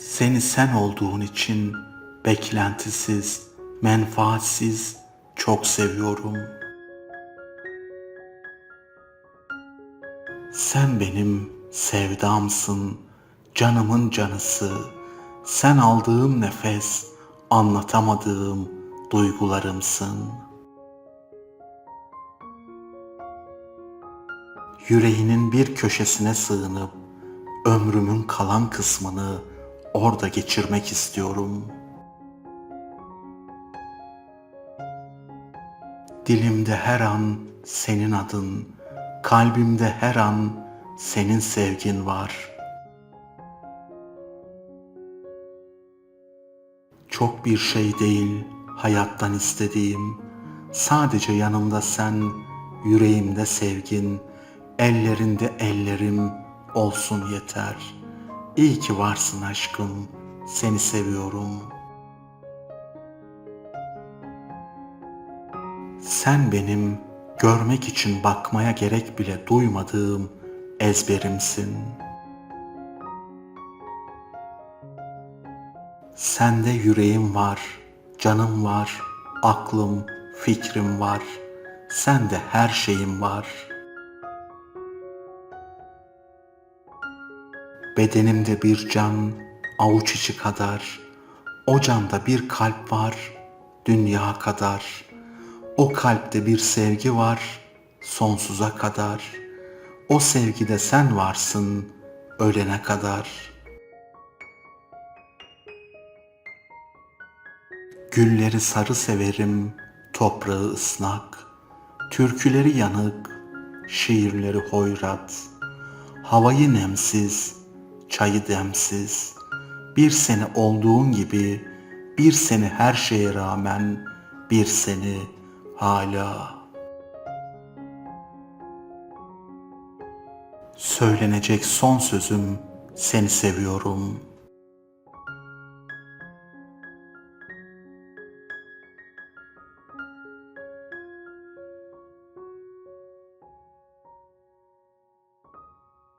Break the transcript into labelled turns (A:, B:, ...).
A: Seni sen olduğun için beklentisiz, menfaatsiz çok seviyorum. Sen benim sevdamsın, canımın canısı. Sen aldığım nefes, anlatamadığım duygularımsın. Yüreğinin bir köşesine sığınıp ömrümün kalan kısmını orada geçirmek istiyorum. Dilimde her an senin adın, kalbimde her an senin sevgin var. Çok bir şey değil hayattan istediğim, sadece yanımda sen, yüreğimde sevgin, ellerinde ellerim olsun yeter. İyi ki varsın aşkım, seni seviyorum. Sen benim görmek için bakmaya gerek bile duymadığım ezberimsin. Sende yüreğim var, canım var, aklım, fikrim var. Sende her şeyim var. Bedenimde bir can, avuç içi kadar. O canda bir kalp var, dünya kadar. O kalpte bir sevgi var, sonsuza kadar. O sevgide sen varsın, ölene kadar.'' Gülleri sarı severim, toprağı ıslak, türküleri yanık, şiirleri hoyrat, havayı nemsiz, çayı demsiz, bir seni olduğun gibi, bir seni her şeye rağmen, bir seni hala. Söylenecek son sözüm, seni seviyorum.''